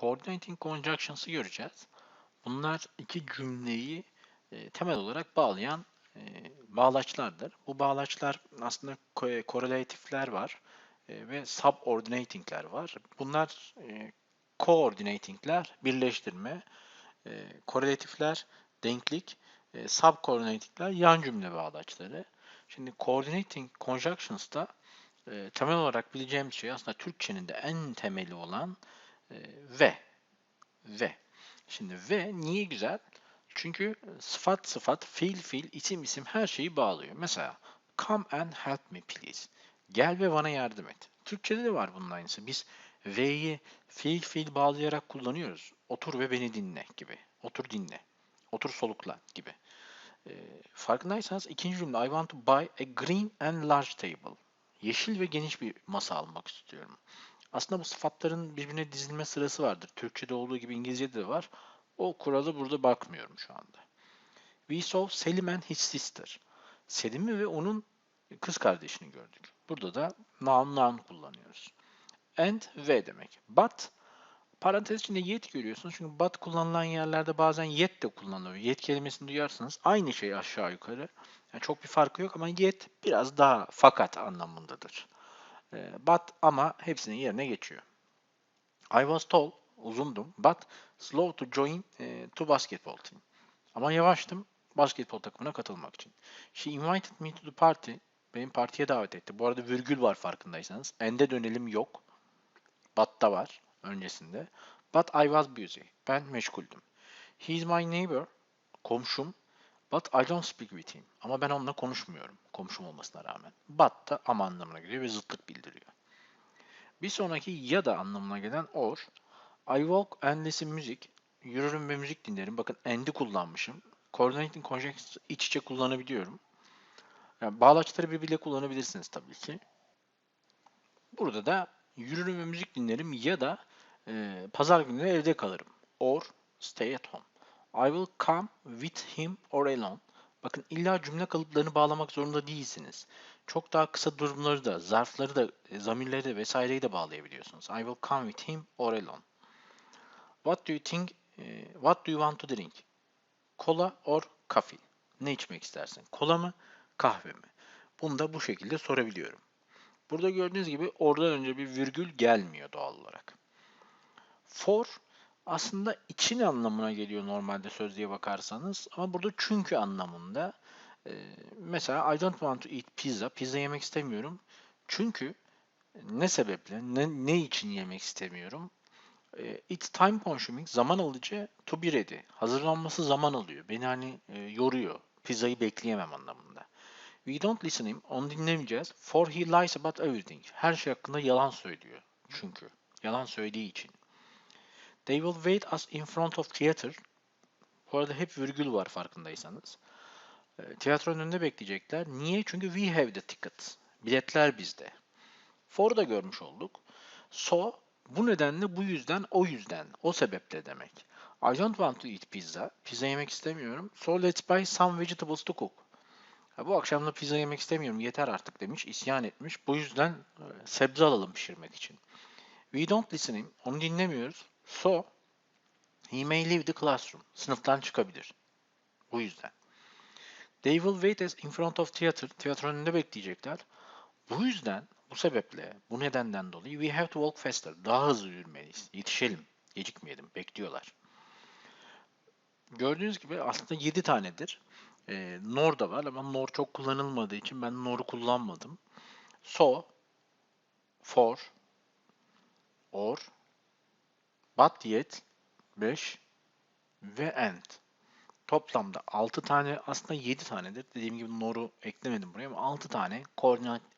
Coordinating conjunctions'ı göreceğiz. Bunlar iki cümleyi e, temel olarak bağlayan e, bağlaçlardır. Bu bağlaçlar aslında ko- korelatifler var e, ve subordinating'ler var. Bunlar e, coordinating'ler birleştirme, e, korelatifler denklik, e, subcoordinating'ler yan cümle bağlaçları. Şimdi coordinating conjunctions'ta e, temel olarak bileceğimiz şey aslında Türkçenin de en temeli olan e, ve. Ve. Şimdi ve niye güzel? Çünkü sıfat sıfat, fiil fiil, isim isim her şeyi bağlıyor. Mesela come and help me please. Gel ve bana yardım et. Türkçede de var bunun aynısı. Biz ve'yi fiil fiil bağlayarak kullanıyoruz. Otur ve beni dinle gibi. Otur dinle. Otur solukla gibi. E, farkındaysanız ikinci cümle I want to buy a green and large table. Yeşil ve geniş bir masa almak istiyorum. Aslında bu sıfatların birbirine dizilme sırası vardır. Türkçe'de olduğu gibi İngilizce'de de var. O kuralı burada bakmıyorum şu anda. We saw Selim and his sister. Selim'i ve onun kız kardeşini gördük. Burada da noun noun kullanıyoruz. And ve demek. But parantez içinde yet görüyorsunuz. Çünkü but kullanılan yerlerde bazen yet de kullanılıyor. Yet kelimesini duyarsınız. Aynı şey aşağı yukarı. Yani çok bir farkı yok ama yet biraz daha fakat anlamındadır. E, but ama hepsinin yerine geçiyor. I was tall, uzundum, but slow to join e, to basketball team. Ama yavaştım basketbol takımına katılmak için. She invited me to the party. Benim partiye davet etti. Bu arada virgül var farkındaysanız. End'e dönelim yok. But'ta var öncesinde. But I was busy. Ben meşguldüm. He is my neighbor. Komşum. But I don't speak with him. Ama ben onunla konuşmuyorum. Komşum olmasına rağmen. But da ama anlamına geliyor ve zıtlık bildiriyor. Bir sonraki ya da anlamına gelen or. I walk listen music. Yürürüm ve müzik dinlerim. Bakın and'i kullanmışım. Coordinating conjunctions iç içe kullanabiliyorum. Yani bağlaçları birbiriyle kullanabilirsiniz tabii ki. Burada da yürürüm ve müzik dinlerim ya da e, pazar günleri evde kalırım. Or stay at home. I will come with him or alone. Bakın illa cümle kalıplarını bağlamak zorunda değilsiniz. Çok daha kısa durumları da, zarfları da, e, zamirleri de vesaireyi de bağlayabiliyorsunuz. I will come with him or alone. What do you think? e, what do you want to drink? Kola or coffee? Ne içmek istersin? Kola mı, kahve mi? Bunu da bu şekilde sorabiliyorum. Burada gördüğünüz gibi oradan önce bir virgül gelmiyor doğal olarak. For aslında için anlamına geliyor normalde sözlüğe bakarsanız ama burada çünkü anlamında. Ee, mesela I don't want to eat pizza. Pizza yemek istemiyorum. Çünkü ne sebeple, ne, ne için yemek istemiyorum? Ee, it's time consuming, zaman alıcı, to be ready. Hazırlanması zaman alıyor. Beni hani e, yoruyor. Pizzayı bekleyemem anlamında. We don't listen him. Onu dinlemeyeceğiz. For he lies about everything. Her şey hakkında yalan söylüyor. Çünkü. Yalan söylediği için. They will wait us in front of theater. Bu arada hep virgül var farkındaysanız. E, tiyatronun önünde bekleyecekler. Niye? Çünkü we have the tickets. Biletler bizde. For da görmüş olduk. So bu nedenle bu yüzden o yüzden o sebeple demek. I don't want to eat pizza. Pizza yemek istemiyorum. So let's buy some vegetables to cook. Ha, bu akşam da pizza yemek istemiyorum. Yeter artık demiş. isyan etmiş. Bu yüzden e, sebze alalım pişirmek için. We don't listen him. Onu dinlemiyoruz. So he may leave the classroom. Sınıftan çıkabilir. Bu yüzden. They will wait as in front of theater. Tiyatronun önünde bekleyecekler. Bu yüzden, bu sebeple, bu nedenden dolayı we have to walk faster. Daha hızlı yürümeliyiz. Yetişelim. Gecikmeyelim. Bekliyorlar. Gördüğünüz gibi aslında 7 tanedir. Ee, nor da var ama nor çok kullanılmadığı için ben nor'u kullanmadım. So, for, or, but yet, 5 ve and. Toplamda 6 tane aslında 7 tanedir. Dediğim gibi nor'u eklemedim buraya ama 6 tane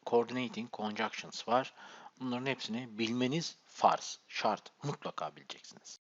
coordinating conjunctions var. Bunların hepsini bilmeniz farz, şart. Mutlaka bileceksiniz.